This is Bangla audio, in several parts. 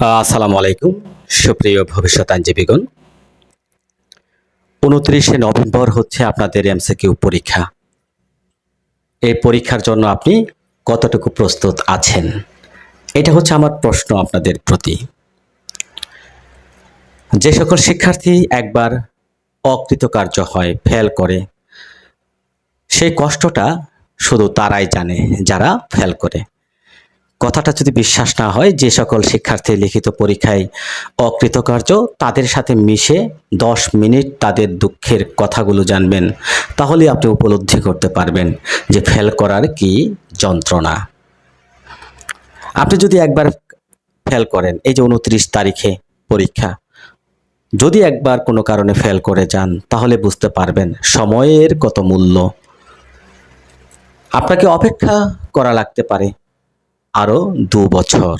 আসসালামু আলাইকুম। সুপ্রিয় ভবিষ্যৎ আইনজীবীগণ, উনত্রিশে নভেম্বর হচ্ছে আপনাদের এমসিকিউ পরীক্ষা। এই পরীক্ষার জন্য আপনি কতটুকু প্রস্তুত আছেন? এটা হচ্ছে আমার প্রশ্ন আপনাদের প্রতি। যে সকল শিক্ষার্থী একবার অকৃতকার্য হয়, ফেল করে, সেই কষ্টটা শুধু তারাই জানে যারা ফেল করে। কথাটা যদি বিশ্বাস না হয়, যে সকল শিক্ষার্থী লিখিত পরীক্ষায় অকৃতকার্য, তাদের সাথে মিশে দশ মিনিট তাদের দুঃখের কথাগুলো জানবেন। তাহলে আপনি উপলব্ধি করতে পারবেন যে ফেল করার কি যন্ত্রণা। আপনি যদি একবার ফেল করেন, এই যে উনত্রিশ তারিখে পরীক্ষা, যদি একবার কোনো কারণে ফেল করে যান, তাহলে বুঝতে পারবেন সময়ের কত মূল্য। আপনাকে অপেক্ষা করা লাগতে পারে। আরও দু বছর।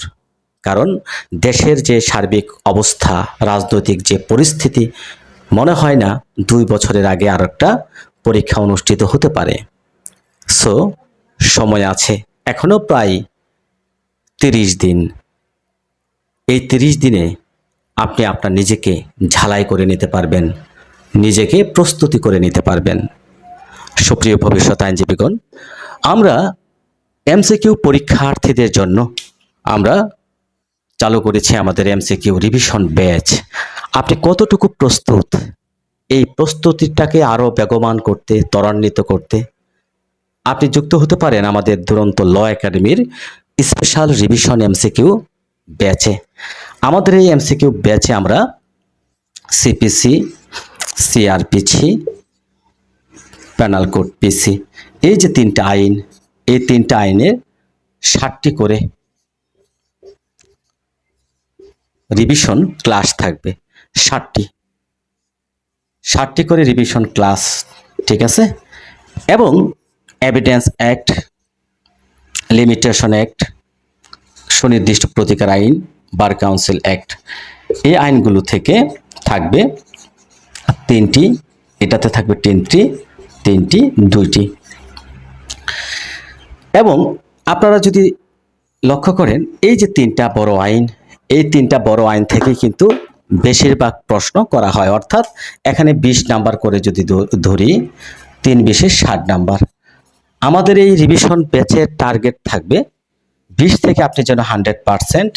কারণ দেশের যে সার্বিক অবস্থা, রাজনৈতিক যে পরিস্থিতি, মনে হয় না দুই বছরের আগে আর একটা পরীক্ষা অনুষ্ঠিত হতে পারে। সো, সময় আছে। এখনও প্রায় তিরিশ দিন। এই তিরিশ দিনে আপনি আপনার নিজেকে ঝালাই করে নিতে পারবেন, নিজেকে প্রস্তুতি করে নিতে পারবেন। সুপ্রিয় ভবিষ্যৎ আইনজীবীগণ, আমরা এমসিকিউ পরীক্ষার্থীদের জন্য আমরা চালু করেছি আমাদের এমসিকিউ রিভিশন ব্যাচ আপনি কতটুকু প্রস্তুত? এই প্রস্তুতিটাকে আরও বেগবান করতে, ত্বরান্বিত করতে আপনি যুক্ত হতে পারেন আমাদের দুরন্ত ল একাডেমির স্পেশাল রিভিশন এমসিকিউ ব্যাচে আমাদের এই এমসিকিউ ব্যাচে আমরা CPC CrPC penal code PC এই যে তিনটা আইন এই তিনটা আইনের ষাটটি করে রিভিশন ক্লাস থাকবে ষাটটি ষাটটি করে রিভিশন ক্লাস ঠিক আছে? এবং এভিডেন্স অ্যাক্ট লিমিটেশন অ্যাক্ট সুনির্দিষ্ট প্রতিকার আইন বার কাউন্সিল অ্যাক্ট এই আইনগুলো থেকে থাকবে তিনটি, এটাতে থাকবে তিনটি তিনটি, দুইটি। এবং আপনারা যদি লক্ষ্য করেন, এই যে তিনটা বড় আইন, এই তিনটা বড় আইন থেকে কিন্তু বেশিরভাগ প্রশ্ন করা হয়। অর্থাৎ এখানে বিশ নাম্বার করে যদি ধরি, তিন বিশে ষাট নাম্বার। আমাদের এই রিভিশন ব্যাচের টার্গেট থাকবে বিশ থেকে আপনি যেন হান্ড্রেড পারসেন্ট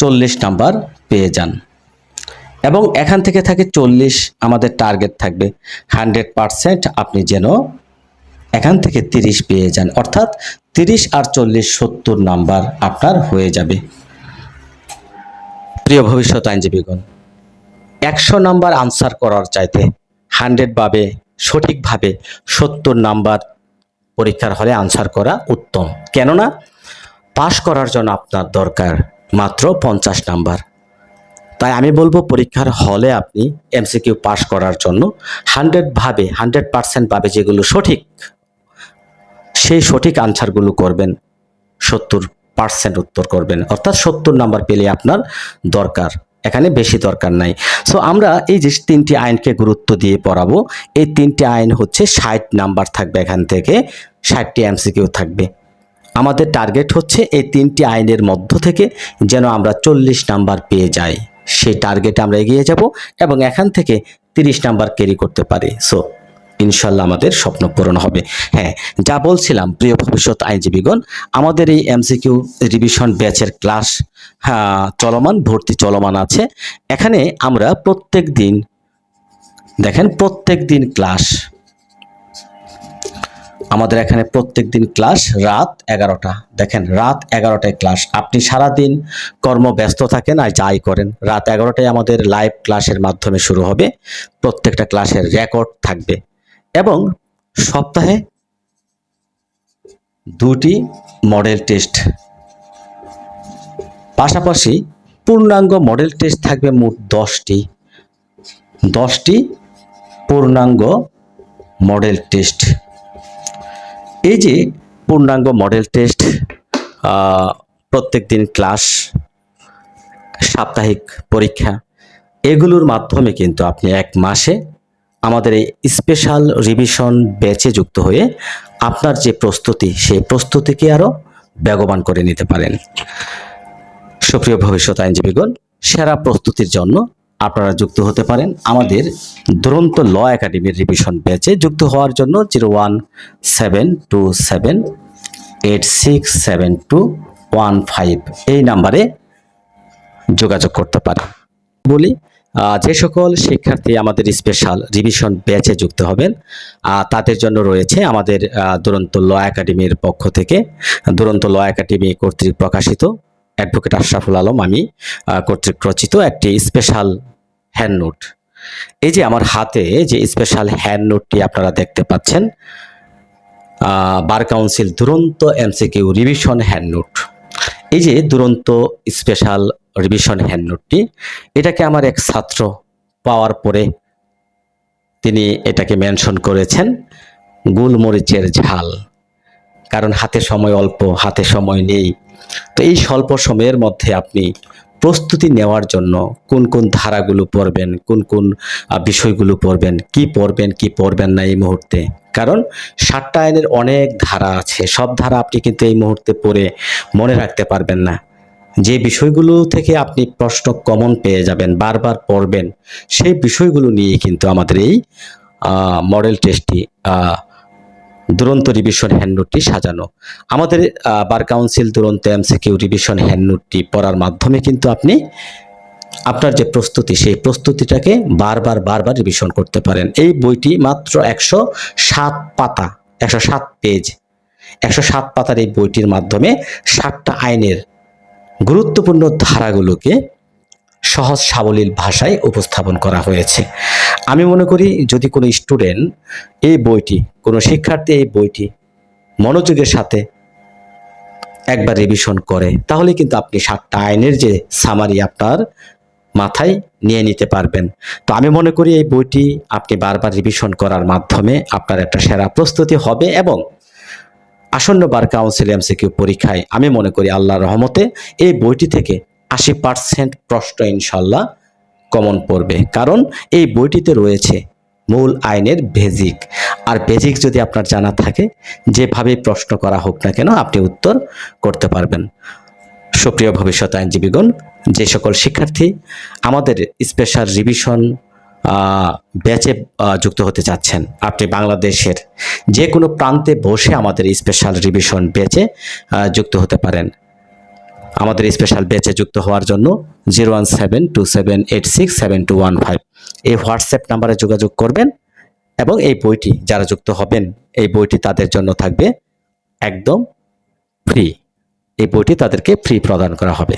চল্লিশ নাম্বার পেয়ে যান। এবং এখান থেকে থাকে চল্লিশ আমাদের টার্গেট থাকবে। হান্ড্রেড পারসেন্ট আপনি যেন এখান থেকে তিরিশ পেয়ে যান। অর্থাৎ তিরিশ আর চল্লিশ সত্তর নাম্বার আপনার হয়ে যাবে। প্রিয় ভবিষ্যৎ আইনজীবীগণ, একশো নাম্বার আনসার করার চাইতে হান্ড্রেড ভাবে, সঠিকভাবে সত্তর নাম্বার পরীক্ষার হলে আনসার করা উত্তম। কেননা পাশ করার জন্য আপনার দরকার মাত্র পঞ্চাশ নাম্বার। তাই আমি বলব পরীক্ষার হলে আপনি এমসিকিউ পাস করার জন্য হান্ড্রেড ভাবে হান্ড্রেড পার্সেন্ট ভাবে যেগুলো সঠিক সেই সঠিক আনসারগুলো করবেন। সত্তর পার্সেন্ট উত্তর করবেন। অর্থাৎ সত্তর নাম্বার পেলে আপনার দরকার। এখানে বেশি দরকার নাই। সো আমরা এই যে তিনটি আইনকে গুরুত্ব দিয়ে পড়াবো, এই তিনটি আইন হচ্ছে ষাট নাম্বার থাকবে এখান থেকে, ষাটটি এমসিকিউ থাকবে। আমাদের টার্গেট হচ্ছে এই তিনটি আইনের মধ্য থেকে যেন আমরা চল্লিশ নাম্বার পেয়ে যাই। সেই টার্গেটে আমরা এগিয়ে যাব এবং এখান থেকে তিরিশ নাম্বার ক্যারি করতে পারি। সো ইনশাল্লাহ আমাদের স্বপ্ন পূরণ হবে। হ্যাঁ যা বলছিলাম, প্রিয় ভবিষ্যৎ আইনজীবীগণ, আমাদের এই এমসিকিউ রিভিশন ব্যাচের ক্লাস চলমান, ভর্তি চলমান আছে। এখানে আমরা প্রত্যেক দিন, দেখেন প্রত্যেক দিন ক্লাস আমাদের এখানে প্রত্যেক দিন ক্লাস রাত এগারোটা। দেখেন রাত এগারোটায় ক্লাস আপনি সারাদিন কর্মব্যস্ত থাকেন আর যাই করেন, রাত এগারোটায় আমাদের লাইভ ক্লাসের মাধ্যমে শুরু হবে। প্রত্যেকটা ক্লাসের রেকর্ড থাকবে। এবং সপ্তাহে দুটি মডেল টেস্ট পাশাপাশি পূর্ণাঙ্গ মডেল টেস্ট থাকবে মোট দশটি। দশটি পূর্ণাঙ্গ মডেল টেস্ট এই যে পূর্ণাঙ্গ মডেল টেস্ট প্রত্যেক দিন ক্লাস সাপ্তাহিক পরীক্ষা, এগুলোর মাধ্যমে কিন্তু আপনি এক মাসে আমাদের এই স্পেশাল রিভিশন ব্যাচে যুক্ত হয়ে আপনার যে প্রস্তুতি, সেই প্রস্তুতিকে আরও বেগবান করে নিতে পারেন। সুপ্রিয় ভবিষ্যৎ আইনজীবীগণ, সেরা প্রস্তুতির জন্য আপনারা যুক্ত হতে পারেন আমাদের দুরন্ত ল একাডেমির রিভিশন ব্যাচে যুক্ত হওয়ার জন্য zero one seven two seven eight six seven two one five এই নাম্বারে যোগাযোগ করতে পারেন। বলি যে সকল শিক্ষার্থী আমাদের স্পেশাল রিভিশন ব্যাচে যুক্ত হবেন তাদের জন্য রয়েছে আমাদের দুরন্ত ল একাডেমির পক্ষ থেকে, দুরন্ত ল একাডেমি কর্তৃক প্রকাশিত অ্যাডভোকেট আশরাফুল আলম আমি কর্তৃক রচিত একটি স্পেশাল হ্যান্ড নোট এই যে আমার হাতে যে স্পেশাল হ্যান্ড নোটটি আপনারা দেখতে পাচ্ছেন বার কাউন্সিল দুরন্ত এমসিকিউ রিভিশন হ্যান্ড নোট এই যে দুরন্ত স্পেশাল রিভিশন হ্যান্ড নোটটি এটাকে আমার এক ছাত্র পাওয়ার পরে তিনি এটাকে মেনশন করেছেন, গোলমরিচের ঝাল। কারণ হাতে সময় অল্প, হাতে সময় নেই। তো এই স্বল্প সময়ের মধ্যে আপনি প্রস্তুতি নেওয়ার জন্য কোন কোন ধারাগুলো পড়বেন, কোন কোন বিষয়গুলো পড়বেন, কি পড়বেন কি পড়বেন না এই মুহূর্তে? কারণ সাতটা আইনের অনেক ধারা আছে, সব ধারা আপনি কিন্তু এই মুহূর্তে পড়ে মনে রাখতে পারবেন না। যে বিষয়গুলো থেকে আপনি প্রশ্ন কমন পেয়ে যাবেন, বারবার পড়বেন, সেই বিষয়গুলো নিয়ে কিন্তু আমাদের এই মডেল টেস্টটি দুরন্ত রিভিশন হ্যান্ডনোটটি সাজানো। আমাদের বার কাউন্সিল দুরন্ত এমসিকিউ রিভিশন হ্যান্ডনোটটি পড়ার মাধ্যমে কিন্তু আপনি আপনার যে প্রস্তুতি, সেই প্রস্তুতিটাকে বারবার বারবার রিভিশন করতে পারেন। এই বইটি মাত্র একশো সাত পাতা, একশো সাত পেজ একশো সাত পাতার এই বইটির মাধ্যমে সাতটা আইনের গুরুত্বপূর্ণ ধারাগুলোকে সহজ সাবলীল ভাষায় উপস্থাপন করা হয়েছে। আমি মনে করি যদি কোনো স্টুডেন্ট এই বইটি, কোনো শিক্ষার্থী এই বইটি মনোযোগের সাথে একবার রিভিশন করে, তাহলে কিন্তু আপনি সাতটা আইনের যে সামারি আপনার মাথায় নিয়ে নিতে পারবেন। তো আমি মনে করি এই বইটি আপনি বারবার রিভিশন করার মাধ্যমে আপনার একটা সেরা প্রস্তুতি হবে এবং আসন্ন বার কাউন্সিল এমসিকিউ পরীক্ষায় আমি মনে করি আল্লাহর রহমতে এই বইটি থেকে আশি পার্সেন্ট প্রশ্ন ইনশাল্লাহ কমন পড়বে। কারণ এই বইটিতে রয়েছে মূল আইনের বেজিক আর বেজিক যদি আপনার জানা থাকে, যেভাবে প্রশ্ন করা হোক না কেন আপনি উত্তর করতে পারবেন। সুপ্রিয় ভবিষ্যৎ আইনজীবীগণ, যে সকল শিক্ষার্থী আমাদের স্পেশাল রিভিশন ব্যাচে যুক্ত হতে চাচ্ছেন, আপনি বাংলাদেশের যে কোনো প্রান্তে বসে আমাদের স্পেশাল রিভিশন আহ, যুক্ত হতে পারেন। আমাদের স্পেশাল ব্যাচে যুক্ত হওয়ার জন্য zero one seven two seven eight six seven two one five এই হোয়াটসঅ্যাপ নাম্বারে যোগাযোগ করবেন এবং এই বইটি যারা যুক্ত হবেন এই বইটি তাদের জন্য থাকবে একদম ফ্রি এই বইটি তাদেরকে ফ্রি প্রদান করা হবে।